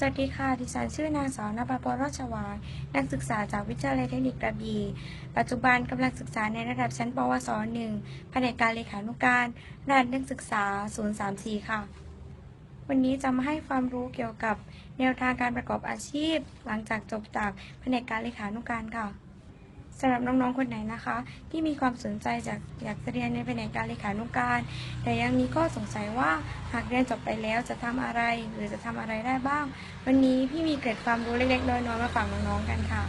สวัสดีค่ะ ดิฉันชื่อนางสาวนภพรรชวานนักศึกษาจากวิทยาลัยเทคนิคกระบี่ ปัจจุบันกำลังศึกษาในระดับชั้นปวส 1 แผนกการเลขานุการรหัสนักศึกษา 034 ค่ะ วันนี้จะมาให้ความรู้เกี่ยวกับแนวทางการประกอบอาชีพ หลังจากจบจากแผนกการเลขานุการค่ะ สำหรับน้องๆ คนไหนนะคะ ที่มีความสนใจจากอยากเรียนในแผนกการเลขานุการ แต่ยังมีข้อสงสัยว่าหากเรียนจบไปแล้วจะทำอะไรหรือจะทำอะไรได้บ้าง วันนี้พี่มีเกร็ดความรู้เล็กๆ น้อยๆ มาฝากน้องๆ กันค่ะ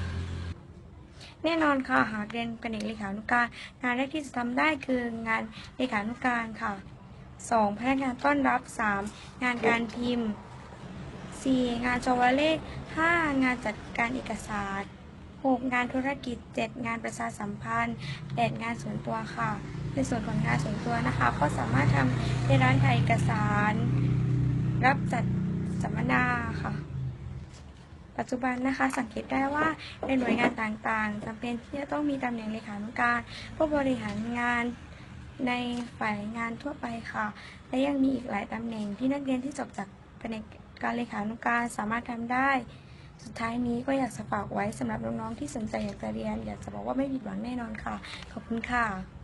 แน่นอนค่ะหากเรียนแผนกเลขานุการงานแรกที่จะทำได้คืองานเลขานุการค่ะ 2. พนักงานต้อนรับ 3. งานการพิมพ์ 4. งานชวเลข 5. งานจัดการเอกสาร 6. งานธุรกิจ 7. งานประชาสัมพันธ์ 8. งานส่วนตัวค่ะ ในส่วนของงานส่วนตัวนะคะ ก็สามารถทำในร้านถ่ายเอกสาร รับจัดสัมมนาค่ะ ปัจจุบันนะคะสังเกตได้ว่าในหน่วยงานต่างๆจำเป็นที่จะต้องมีตำแหน่งเลขานุการผู้บริหารงานในฝ่ายงานทั่วไปค่ะ และยังมีอีกหลายตำแหน่งที่นักเรียนที่จบจากแผนกการเลขานุการสามารถทำได้ สุดท้ายนี้ก็อยากจะฝากไว้สำหรับน้องๆที่สนใจอยากจะเรียน อยากจะบอกว่าไม่ผิดหวังแน่นอนค่ะ ขอบคุณค่ะ